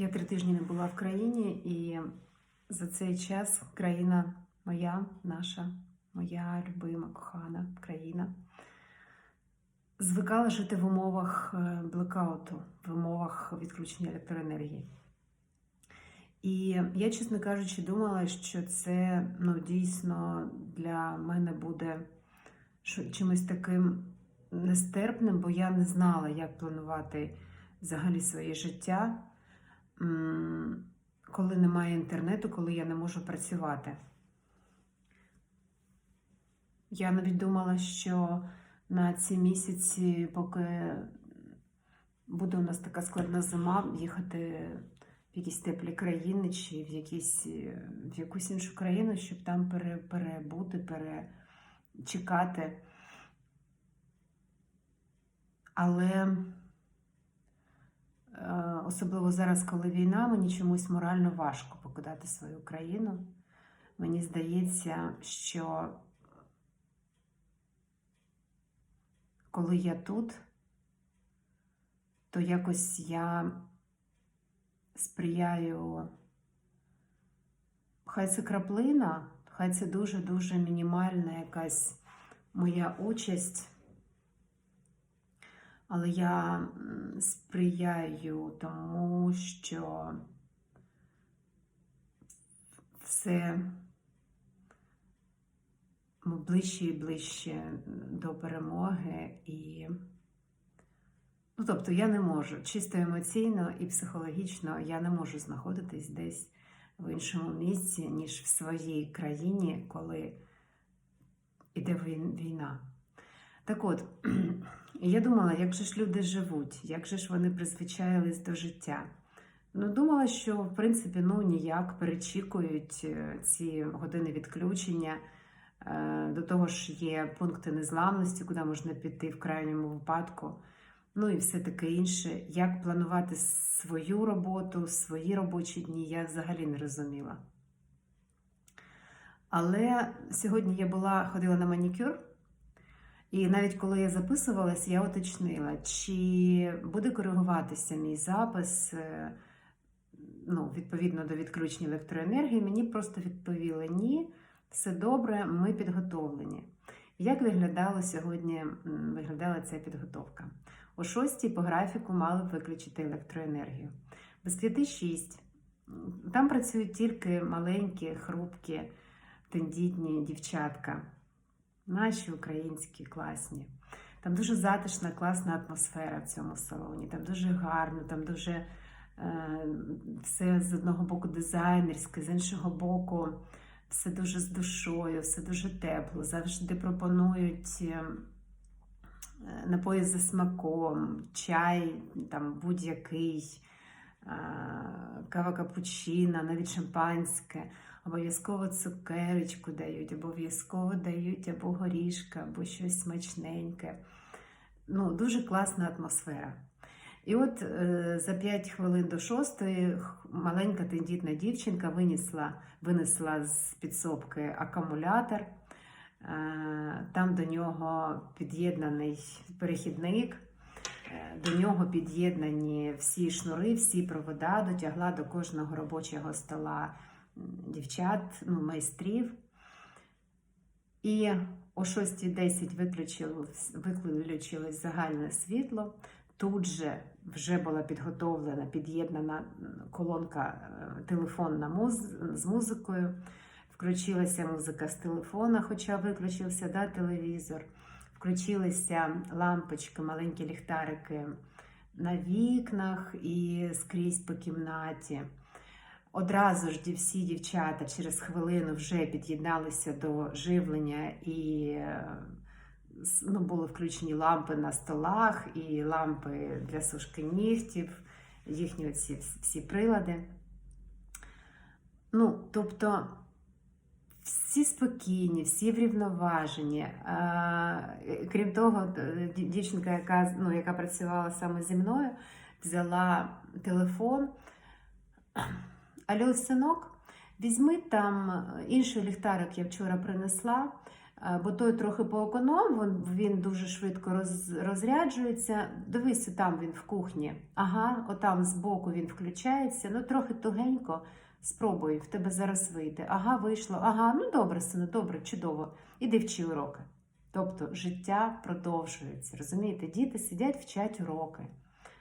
Я три тижні не була в країні, і за цей час країна моя, наша, моя любима, кохана країна, звикала жити в умовах е, блекауту, в умовах відключення електроенергії. І я, чесно кажучи, думала, що це ну, дійсно для мене буде чимось таким нестерпним, бо я не знала, як планувати взагалі своє життя, коли немає інтернету, коли я не можу працювати. Я навіть думала, що на ці місяці, поки буде у нас така складна зима, їхати в якісь теплі країни чи в, якісь, в якусь іншу країну, щоб там пере, перебути, перечекати. Але особливо зараз, коли війна, мені чомусь морально важко покидати свою країну. Мені здається, що коли я тут, то якось я сприяю. Хай це краплина, хай це дуже-дуже мінімальна якась моя участь. Але я сприяю тому, що все ближче і ближче до перемоги. І, ну, тобто, я не можу чисто емоційно і психологічно я не можу знаходитись десь в іншому місці, ніж в своїй країні, коли іде війна. Так от, я думала, як же ж люди живуть, як же ж вони призвичаїлись до життя. Ну, думала, що в принципі ну ніяк перечікують е, ці години відключення. Е, До того ж, є пункти незламності, куди можна піти в крайньому випадку. Ну і все таке інше. Як планувати свою роботу, свої робочі дні, я взагалі не розуміла. Але сьогодні я була, ходила на манікюр, і навіть коли я записувалась, я уточнила, чи буде коригуватися мій запис е, ну, відповідно до відключення електроенергії. Мені просто відповіли ні, все добре, ми підготовлені. Як виглядала сьогодні виглядала ця підготовка? О 6 по графіку мали б виключити електроенергію. Без 5-6. Там працюють тільки маленькі, хрупкі, тендітні дівчатка. Наші українські класні. Там дуже затишна, класна атмосфера в цьому салоні. Там дуже гарно, там дуже е, все з одного боку дизайнерське, з іншого боку, все дуже з душою, все дуже тепло. Завжди пропонують е, напої за смаком, чай там будь-який, е, кава капучино, навіть шампанське. Обов'язково цукерочку дають, обов'язково дають або горішка, або щось смачненьке. Ну, дуже класна атмосфера. І от е, за 5 хвилин до 6 маленька тендітна дівчинка винесла, винесла з підсобки акумулятор. Е, там до нього під'єднаний перехідник, е, до нього під'єднані всі шнури, всі провода, дотягла до кожного робочого стола дівчат, ну, майстрів. І о 6.10 виключилось, виключилось загальне світло. Тут же вже була підготовлена, під'єднана колонка е, телефонна муз... з музикою. Включилася музика з телефона, хоча виключився да, телевізор. Включилися лампочки, маленькі ліхтарики на вікнах і скрізь по кімнаті. Одразу ж всі дівчата через хвилину вже під'єдналися до живлення і е, ну, були включені лампи на столах і лампи для сушки нігтів, їхні оці всі прилади. Ну, тобто всі спокійні, всі врівноважені. Е, крім того, дівчинка, яка, ну, яка працювала саме зі мною, взяла телефон. Алло, синок, візьми там інший ліхтарик, я вчора принесла. Е, Бо той трохи по економ, він, дуже швидко роз, розряджується. Дивися, там він в кухні. Ага, отам збоку він включається. Ну, трохи тугенько. Спробуй, в тебе зараз вийде. Ага, вийшло. Ага, ну добре, сину, добре, чудово. Іди вчи уроки. Тобто життя продовжується. Розумієте, діти сидять, вчать уроки.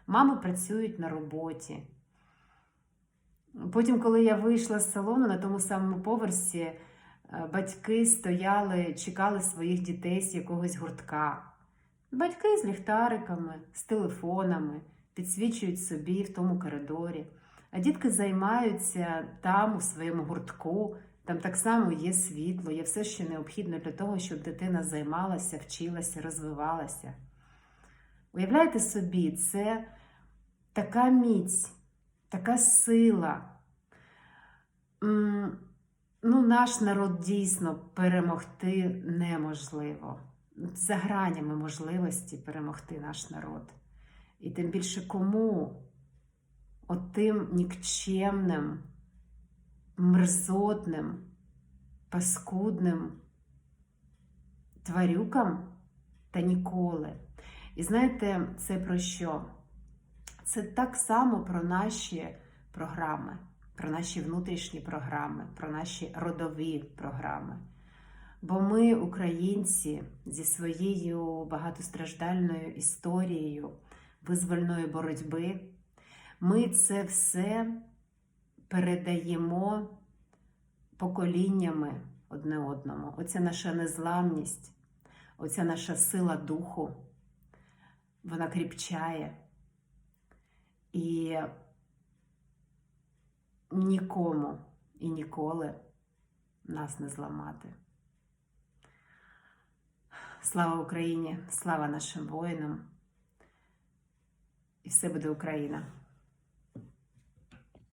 Мами працюють на роботі. Потім, коли я вийшла з салону на тому самому поверсі, е, батьки стояли, чекали своїх дітей з якогось гуртка. Батьки з ліхтариками, з телефонами, підсвічують собі в тому коридорі. А дітки займаються там, у своєму гуртку. Там так само є світло, є все, що необхідно для того, щоб дитина займалася, вчилася, розвивалася. Уявляєте собі, це така міць, така сила. Ну, наш народ дійсно перемогти неможливо. За гранями можливості перемогти наш народ. І тим більше кому? Отим нікчемним, мерзотним, паскудним тварюкам та ніколи. І знаєте, це про що? Це так само про наші програми, про наші внутрішні програми, про наші родові програми. Бо ми, українці, зі своєю багатостраждальною історією визвольної боротьби, ми це все передаємо поколіннями одне одному. Оця наша незламність, оця наша сила духу, вона кріпчає. І нікому і ніколи нас не зламати. Слава Україні! Слава нашим воїнам! І все буде Україна!